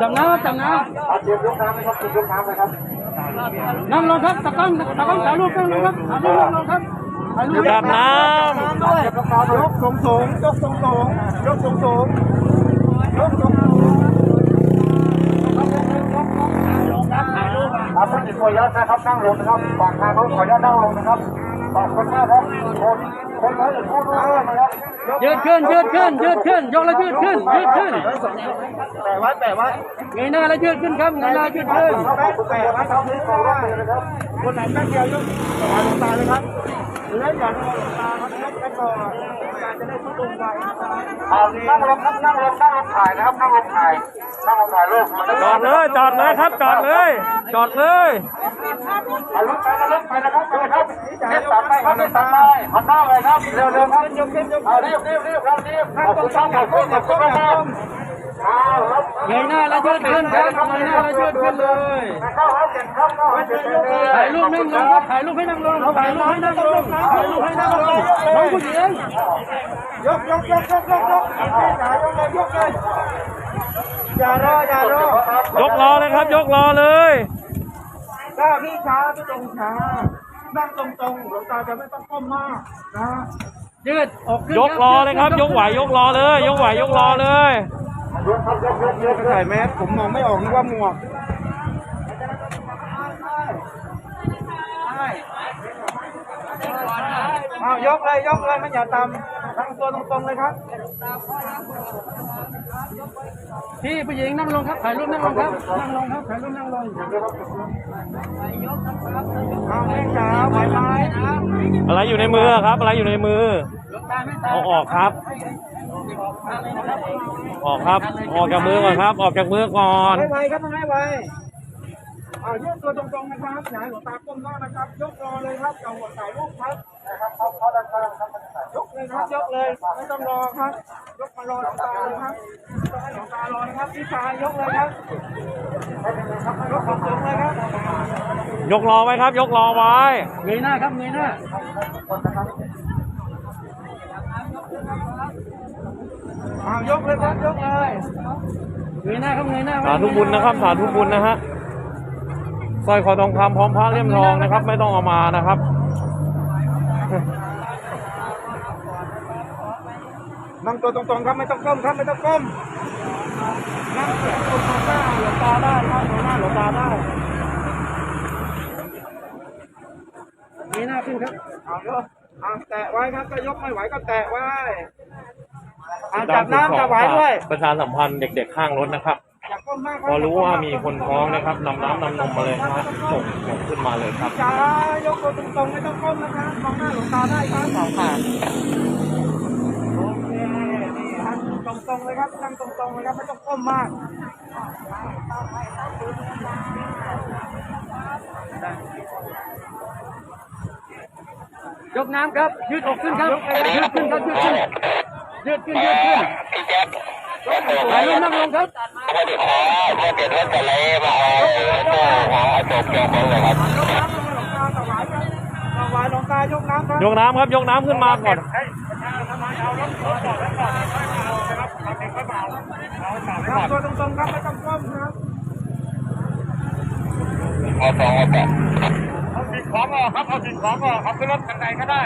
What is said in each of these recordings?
จับน้ำจับน้เอาเตรียมยกน้ำนะครับเตรียมยกน้ำนะครับำนั่งลงครับตะก้องตะก้องถ่ายรูปนั่งลงครับถ่ายรูปนั่งลงครับถ่ายรูปจับน้ด้วยยกน้ำยกสูงสูงยกสูงสูงยกสูงสูงยกสูงสูงครับท่านอิสวยะนะครับนั่งลงนะครับฝากทางเขาขออนุญาตนั่งลงนะครับ ขอบคุณมากครับคนคนน้อยอย่าพูดมากนะครับยืดขึ้นยืดขึ้นยืดขึ้นยกแล้วยืดขึ้นยืดขึ้นแปะไว้แปะไว้เงยหน้าแล้วยืดขึ้นครับเงยหน้ายืดขึ้นแปะแปะไว้ครับนี่ขอว่าเลยนะครับคนไหนแม่เดียวยกหาหลวงตาเลยครับหรืออยากจะหลวงตาครับยกแค่ก่อน จะได้ลงไว้นั่งลงครับนั่งลงนั่งลงถ่ายนะครับนั่งลงถ่ายนั่งลงถ่ายรูปจอดเลยจอดเลยครับจอดเลยจอดเลยเอารถไปนะรถไปนะครับไปนะครับเรียกตามไปครับเรียกตามไปหันหน้าเลยครับเร็วเร็วครับเอารีบรีบรีบครับรีบขอบคุณครับขอบคุณขอบคุณครับเงยหน้าแล้วยืดขึ้นครับเงยหน้าแล้วยืดขึ้นเลยเข้าครับเก็บครับเข้าครับเก็บเลยถ่ายรูปนั่งลงครับถ่ายรูปให้นั่งลงถ่ายรูปให้นั่งลงถ่ายรูปให้นั่งลงน้องผู้หญิง ยกยกยกยกยกยกอย่ายกเลยยกเลยอย่ารออย่ารอยกรอเลยครับ ยกรอเลยถ้าพี่ช้าพี่ตรงช้านั่งตรงตรงหลวงตาจะไม่ต้องก้มมากนะยืดออกขึ้นยกรอเลยครับ ยกไหวยกรอเลย ยกไหวยกรอเลยยกครับยกยกยกใส่แมสผมมองไม่ออกนึกว่าหมวกเอายกเลยยกเลยไม่อย่าตำทั้งตัวตรงๆเลยครับ พี่ผู้หญิงนั่งลงครับถ่ายรูปนั่งลงครับ นั่งลงครับถ่ายรูปนั่งลงเอาแม่จ๋าไหวไหมอะไรอยู่ในมือครับ อะไรอยู่ในมือ เอาออกครับ ออกครับ ออกจากมือก่อนครับ ออกจากมือก่อน ไม่ไหวครับไม่ไหวเอายกตัวตรงๆนะครับอย่าให้หลวงตาก้มหน้านะครับ ยกรอเลยครับเอาหัวถ่ายรูปครับ นะครับเขาเขาด้านข้างครับยกเลยครับยกเลยไม่ต้องรอครับ ยกมารอหลวงตาเลยครับต้องให้หลวงตารอนะครับพี่ชายยกเลยครับยกสูงๆเลยครับยกรอไว้ครับ ยกรอไว้เงยหน้าครับเงยหน้าเอายกเลยครับยกเลยเงยหน้าครับเงยหน้าสาธุบุญนะครับ สาธุบุญนะฮะสร้อยคอทองคำพร้อมพระเลี่ยมทองนะครับ ไม่ต้องเอามานะครับ นั่งตัวตรงๆครับไม่ต้องก้มครับไม่ต้องก้มนั่งตรงๆหน้าหลวงตาได้ครับหน้าหลวงตาได้เงยหน้าขึ้นครับเอายกเอาแตะไว้ครับถ้ายกไม่ไหวก็แตะไว้เอาจับน้ำจะไหวด้วยประชาสัมพันธ์เด็กๆข้างรถนะครับอย่าก้มมากพอรู้ว่ามีคนท้องนะครับนำน้ำนำนมมาเลยครับส่งส่งขึ้นมาเลยครับจ๋ายกตัวตรงๆไม่ต้องก้มนะครับมองหน้าหลวงตาได้ครับสองขาโอเคนี่ครับต รงๆเลยครับนั่งตรงๆเลยครับไม่ต้องก้มมากยกน้ำครับ ยืดอกขึ้นครับ ยืดขึ้นครับยืดขึ้นยืดขึ้นยืดขึ้นถ่ายรูปนั่งลงครับถวายหลวงตายกน้ำครับยกน้ำครับ ยกน้ำขึ้นมาก่อน ครับตัวตรงๆครับไม่ต้องก้มครับเอาสิ่งของออกครับเอาสิ่งของออกครับขึ้นรถคันไหนก็ได้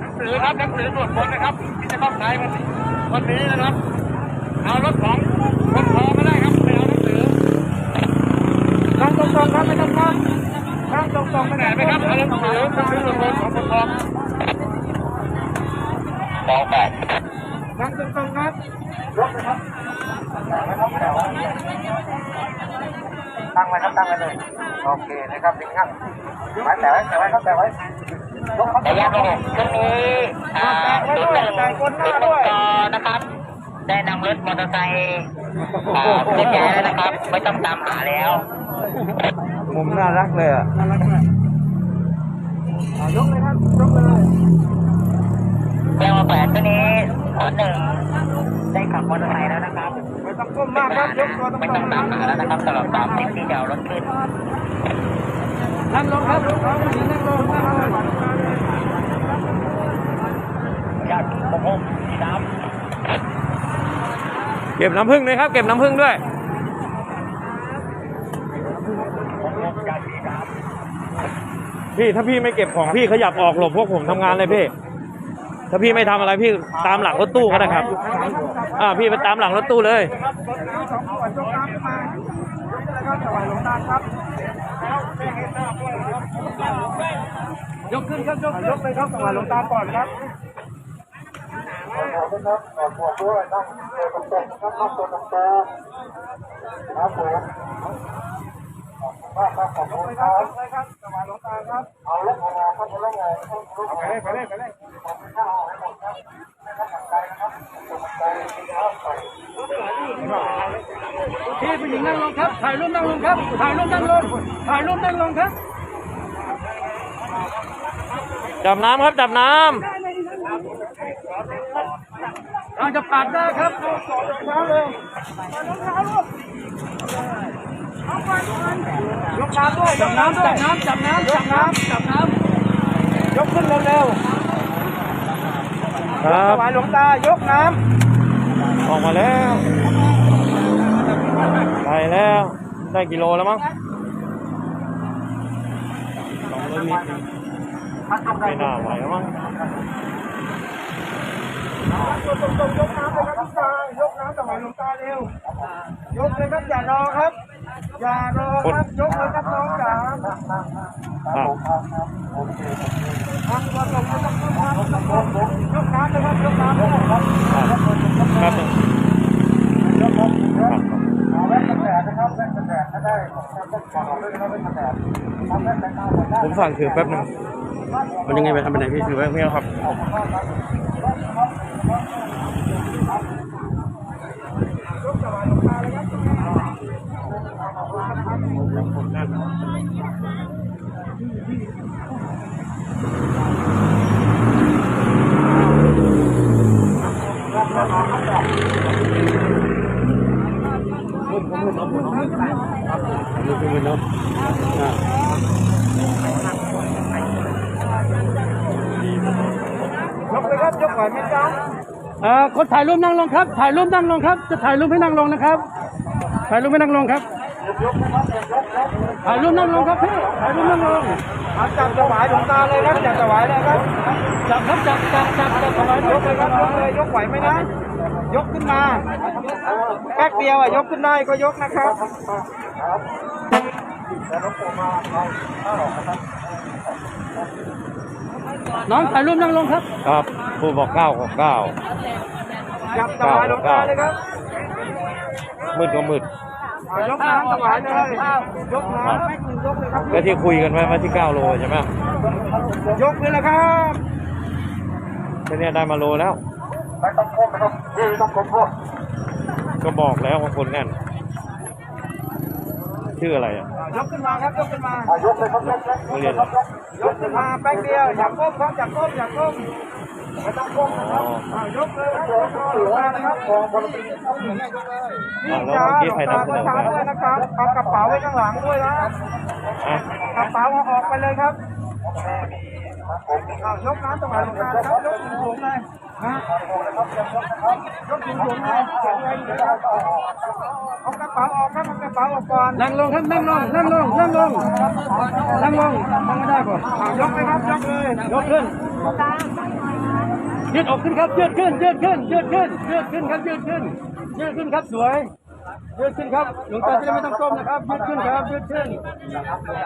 หนังสือครับหนังสือตรวจค้นนะครับที่จะต้องใช้วันนี้วันนี้นะครับ เอารถของคนพอก็ได้ครับไม่เอาหนังสือนั่งตรงๆครับไม่ต้องก้มนั่งตรงๆไม่ไหนต้องไหมก้ครับมเอาหนังสือหนังสือตรวจค้นของคนพอสองแปดนั่ง ตรงๆครับตั้งไว้ครับตั้งไว้เลยโอเคนะครับนี่ครับไว้แต่ไว้แต่ไว้ครับแต่ไว้ยกครับระยะระบบช่วงนี้อ่าศูนย์หนึ่งศูนย์หนึ่งกนะครับได้นำรถมอเตอร์ไซค์อ่าเคลื่อนย้ายแล้วนะครับ ไม่ต้องตามหาแล้วมุมน่ารักเลยอะอ่ายกเลยครับยกเลยแจ้งว่าแปดตัวนี้ ศูนย์หนึ่งได้ขับมอเตอร์ไซค์แล้วนะครับไม่ต้องก้มมากครับยกตัวตรงไม่ๆต้องตามหาแล้วนะครับสำหรับสามสิบที่จะเอารถขึ้นนั่งลงครับผู้หญิงนั่งลงนั่งลงญาติผมผมสีน้ำเก็บน้ำผึ้งด้วยครับ เก็บน้ำผึ้งด้วยพี่ถ้าพี่ไม่เก็บของพี่ขยับออกหลบพวกผมทำงานเลยพี่ ถ้าพี่ไม่ทำอะไรพี่ตามหลังรถตู้ก็ได้ครับ อ่า พี่ไปตามหลังรถตู้เลยครับรถน้ำสองขวดยกน้ำขึ้นมานะครับถวายหลวงตาครับยกขึ้นครับยกยกเลยครับถวายหลวงตาก่อนครับยก เลยครับยกเลยครับถวายหลวงตาครับเอาลงมาครับเอาลงมาไปเลยไปเลยไปเลยพี่ผู้หญิงนั่งลงครับ ถ่ายรูปนั่งลงครับ ถ่ายรูปนั่งลง ถ่ายรูปนั่งลงครับจับน้ำครับจับน้ำอาจะปาดได้ครับน้ำเลยก น้ำด้วยยจักบน้ำน้ำด้วยจับน้ำจับน้ำจับน้ำจับน้ยกขึ้นเร็วครัๆถบวายหลวงตายกน้ออกมาแล้วไปแล้ว ได้กิโลแล้วมั้งสองร้อยลิตรไม่น่าไหวแล้วมั้งำตัวตรงๆยกน้ำเลยครับหลวงตายกน้ำถวายหลวงตาเร็วยกเลยครับอย่ารอครับ อย่ารอครับยกเลยครับน้องจ๋าอะทำตัวตรงๆยกน้ำเลยครับยกน้ำเลยครับอะแป๊บนึงอะเอาแว่นกันแดดนะครับแว่นกันแดดถ้าได้ผมจะต้องขอด้วยนะครับแว่นกันแดดทำแว่นกันแดดได้ผมฝากถือแป๊บนึงมันยังไงไปทำเป็นไหนพี่ถือไว้ไม่เอาครับ ยกเลยครับยกไหวไหมจ๊ะำ เอ่อคนถ่ายรูปนั่งลงครับ ถ่ายรูปนั่งลงครับ จะถ่ายรูปให้นั่งลงนะครับ ถ่ายรูปให้นั่งลงครับ ถ่ายรูปนั่งลงครับพี่ถ่ายรูปนั่งลงอาจับถวายหลวงตาเลยครับจับถวายเลยครับจับครับจับจับจับจับถวายยกเลยครับยกเลยยกไหวไหมนะ ยกขึ้นมาแป๊กเดียวอะยกขึ้นได้ก็ยกนะครับน้องถ่ายรูปนั่งลงครับ ครับผู้บอกเก้าของเก้าจับถวายหลวงตาเลยครับมืดก็มืด ยกน้ำถวายเลยยกน้ำแป๊กหนึ่งยกเลยครับก็ที่คุยกันไว้ว่าที่เก้าโลใช่ไหมยกเลยนะครับก็เนี่ยได้มาโลแล้วไม่ต้องก้มนะครับพี่ต้องก้มพ่อก็บอกแล้วว่าคนแน่น ชื่ออะไรอะยกขึ้นมาครับยกขึ้นมายกเลยครับยกเลยไม่เรียนเหรอยกขึ้นมาแป๊กเดียวอย่าก้มครับอย่าก้มอย่าก้มไม่ต้องก้มอ๋ออ่ายกเลยครับยกถือว่านะครับของบนตีนี่อะแล้วจ้าเมื่อกี้ใครตานำเสก็นอช้าไปด้วยนะครับเอากระเป๋าไว้ข้างหลังด้วยนะอะกระเป๋าเอาออกไปเลยครับเอายกน้ำถวายหลวงตาครับยกถึงสูงเลยนะย กถึงสูงเอากระเป๋าออกครับกระเป๋าออกก่อนนั่งลงครับนั่งลงนั่งลงนั่งลงนั่งลงนั่งไม่ได้ก่อนยกเลยครับยกเลยยกขึ้นยืดออกขึ้นครับยืดขึ้นยืดขึ้นยืดขึ้นยืดขึ้นครับยืดขึ้นยืดขึ้นครับสวยยืดขึ้นครับหลวงตาจะได้ไม่ต้องก้มนะครับยืดขึ้นครับยืดขึ้น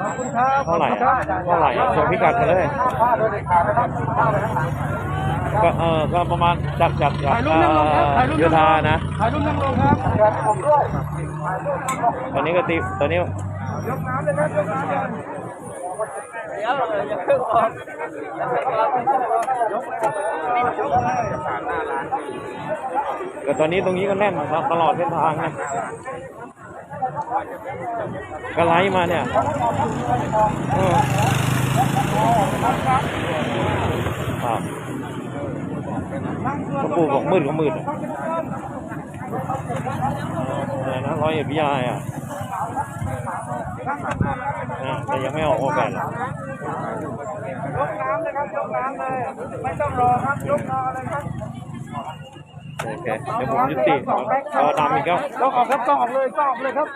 ขอบคุณครับเท่าไหร่เท่าไหร่ส่งพิกัดมาเลย ก็เออก็ประมาณจากจากจากถ่ายรูปนั่งลงครับถ่ายรูปโยนั่งลธางนะถ่ายรูปนั่งลงครับตอนนี้ก็ตีตอนนี้ยกน้ำเลยครับยกน้ำเลยก็ตอนนี้ตรงนี้ก็แน่นตลอดเส้นทางนะก็ไล่มาเนี่ยเออครับ นั่งตัวก็ปู่บอกมืดก็มืดอะอะไรนะร้อยเอ็ดพิยายอะนะแต่ยังไม่ออกโอกาสหรอกยกน้ำเลยครับยกน้ำเลยไม่ต้องรอครับยกรอเลยครับโอเคเดี๋ยวผมยุติรอดำอีกครับกล้องออกครับกล้องออกเลยกล้องออกเลยครับ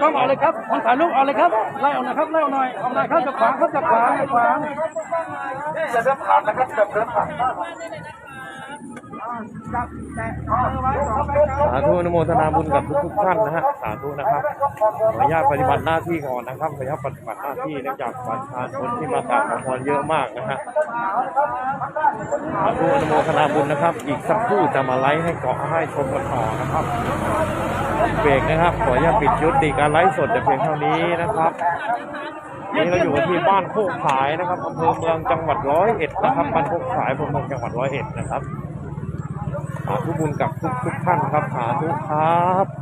กล้องออกเลยครับคนถ่ายรูปออกเลยครับไล่ออกหน่อยครับไล่ออกหน่อยออกหน่อยครับจากขวางครับจากขวางจากขวางอย่าเดินผ่านนะครับอย่าเดินผ่าน สาธุอนุโมทนาบุญกับทุกๆท่านนะฮะสาธุนะครับขออนุญาตปฏิบัติหน้าที่ก่อนนะครับขออนุญาตปฏิบัติหน้าที่เนื่องจากประชาชนที่มากราบขอพรเยอะมากนะฮะสาธุอนุโมทนาบุญนะครับ อีกสักครู่จะมาไลฟ์ให้เกาะให้ชมกันต่อนะครับเบรกนะครับ ขออนุญาตปิดยุติการไลฟ์สดแต่เพียงเท่านี้นะครับนี่เราอยู่ที่บ้านโคกขายนะครับอำเภอเมืองจังหวัดร้อยเอ็ดนะครับบ้านโคกขายอำเภอเมืองจังหวัดร้อยเอ็ดนะครับาธุบุญกับทุกทุกท่านครับสาธุครับ